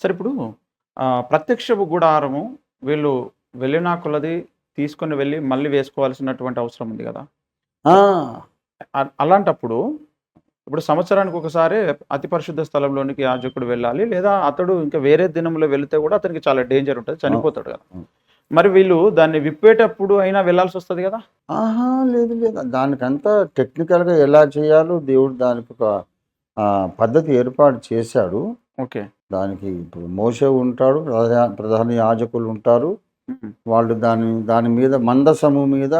సరే ఇప్పుడు ప్రత్యక్ష గుడారము వీళ్ళు వెళ్ళిన కొలది తీసుకొని వెళ్ళి మళ్ళీ వేసుకోవాల్సినటువంటి అవసరం ఉంది కదా? అలాంటప్పుడు ఇప్పుడు సంవత్సరానికి ఒకసారి అతి పరిశుద్ధ స్థలంలోనికి యాజకుడు వెళ్ళాలి లేదా అతడు ఇంకా వేరే దినంలో వెళితే కూడా అతనికి చాలా డేంజర్ ఉంటుంది చనిపోతాడు కదా. మరి వీళ్ళు దాన్ని విప్పేటప్పుడు అయినా వెళ్ళాల్సి వస్తుంది కదా? ఆహా! లేదు లేదు. దానికంతా టెక్నికల్గా ఎలా చేయాలో దేవుడు దానికి ఒక పద్ధతి ఏర్పాటు చేశాడు. ఓకే. దానికి ఇప్పుడు మోసే ఉంటాడు ప్రధా- ప్రధాన యాజకులు ఉంటారు. వాళ్ళు దాని దాని మీద మందసము మీద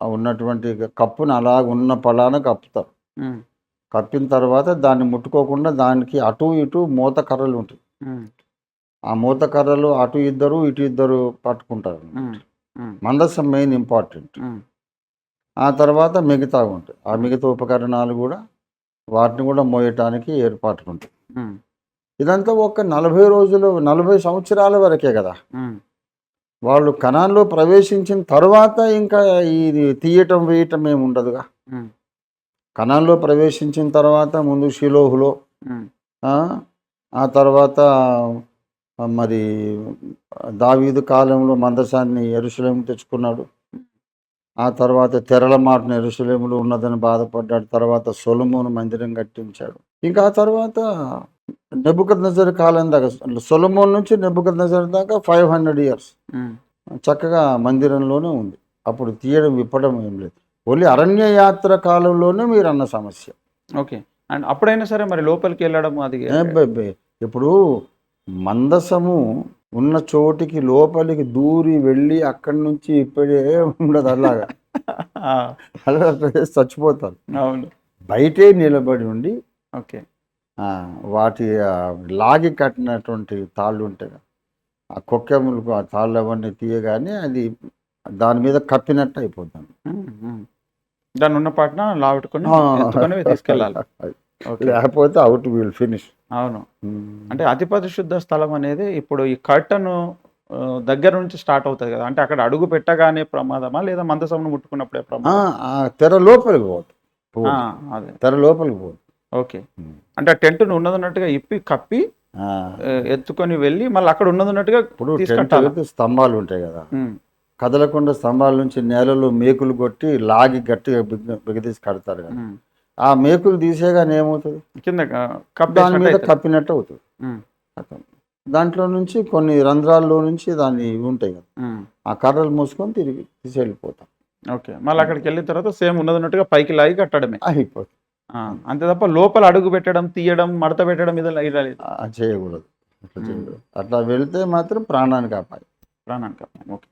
ఉన్నటువంటి కప్పును అలా ఉన్న పలాన కప్పుతారు. కప్పిన తర్వాత దాన్ని ముట్టుకోకుండా దానికి అటు ఇటు మూత కర్రలు ఉంటాయి ఆ మూత కర్రలు అటు ఇద్దరు ఇటు ఇద్దరు పట్టుకుంటారు మందసం మెయిన్ ఇంపార్టెంట్. ఆ తర్వాత మిగతా ఉంటాయి. ఆ మిగతా ఉపకరణాలు కూడా వాటిని కూడా మోయటానికి ఏర్పాట్లు ఉంటాయి ఇదంతా ఒక నలభై రోజులు నలభై సంవత్సరాల వరకే కదా. వాళ్ళు కణాల్లో ప్రవేశించిన తర్వాత ఇంకా ఇది తీయటం వేయటం ఏమి ఉండదుగా. కణాల్లో ప్రవేశించిన తర్వాత ముందు షిలోహులో ఆ, తర్వాత మరి దావీదు కాలంలో మందసాన్ని ఎరుసలేము తెచ్చుకున్నాడు. ఆ తర్వాత తెరల మాటను ఎరుసలేములో ఉన్నదని బాధపడ్డాడు. తర్వాత సొలమోను మందిరం కట్టించాడు. ఇంకా ఆ తర్వాత నెబుకద్ నజర్ కాలం దాకా సొలమోన్ నుంచి నెబుకద్ నజర్ దాకా ఫైవ్ హండ్రెడ్ ఇయర్స్. చక్కగా మందిరంలోనే ఉంది. అప్పుడు తీయడం విప్పడం ఏం లేదు. ఓన్లీ అరణ్య యాత్ర కాలంలోనే మీరు అన్న సమస్య. ఓకే. అండ్ అప్పుడైనా సరే మరి లోపలికి వెళ్ళడం అది. ఇప్పుడు మందసము ఉన్న చోటికి లోపలికి దూరి వెళ్ళి అక్కడి నుంచి ఇప్పుడే ఉండదు అలాగా. ఆ, అలా ప్రజలు చచ్చిపోతారు. అవును. బయటే నిలబడి ఉండి ఓకే. వాటి లాగి కట్టినటువంటి తాళ్ళు ఉంటాయి ఆ కొక్కెములకు ఆ తాళ్ళు అవన్నీ తీయగానే అది దాని మీద కప్పినట్టు అయిపోతుంది. దాన్ని ఉన్న పాటన లావుట్టుకొని తీసుకెళ్ళాలి. లేకపోతే అవుట్ విల్ ఫినిష్ అవును అంటే అతి పరిశుద్ధ స్థలం అనేది ఇప్పుడు ఈ కర్టన్ దగ్గర నుంచి స్టార్ట్ అవుతుంది కదా అంటే అక్కడ అడుగు పెట్టగానే ప్రమాదమా లేదా మందసమును ముట్టుకున్నప్పుడే ప్రమాదం తెర లోపలికి పోదు అదే తెర లోపలికి పోదు ఓకే అంటే ఆ టెంట్ ఉన్నది ఉన్నట్టుగా ఇప్పి కప్పి ఎత్తుకొని వెళ్ళి మళ్ళీ అక్కడ ఉన్నది ఉన్నట్టుగా ఇప్పుడు స్తంభాలు ఉంటాయి కదా కదలకుండా స్తంభాల నుంచి నేలలో మేకులు కొట్టి లాగి గట్టిగా బిగ- బిగదీసి కడతారు కదా. ఆ మేకులు తీసేగానే ఏమవుతుంది? కింద దాని మీద. కప్పినట్టు అవుతుంది. దాంట్లో నుంచి కొన్ని రంధ్రాల్లో నుంచి దాన్ని ఉంటాయి కదా. ఆ కర్రలు మూసుకొని తిరిగి తీసి వెళ్ళిపోతాం ఓకే. మళ్ళీ అక్కడికి వెళ్ళిన తర్వాత సేమ్ ఉన్నది ఉన్నట్టుగా పైకి లాగి కట్టడమే. అయిపోతుంది. అంతే తప్ప లోపల అడుగు పెట్టడం తీయడం మడత పెట్టడం మీద చేయకూడదు. అట్లా చేయకూడదు. అట్లా వెళితే మాత్రం ప్రాణానికి అపాయం. ప్రాణానికి అపాయం. ఓకే.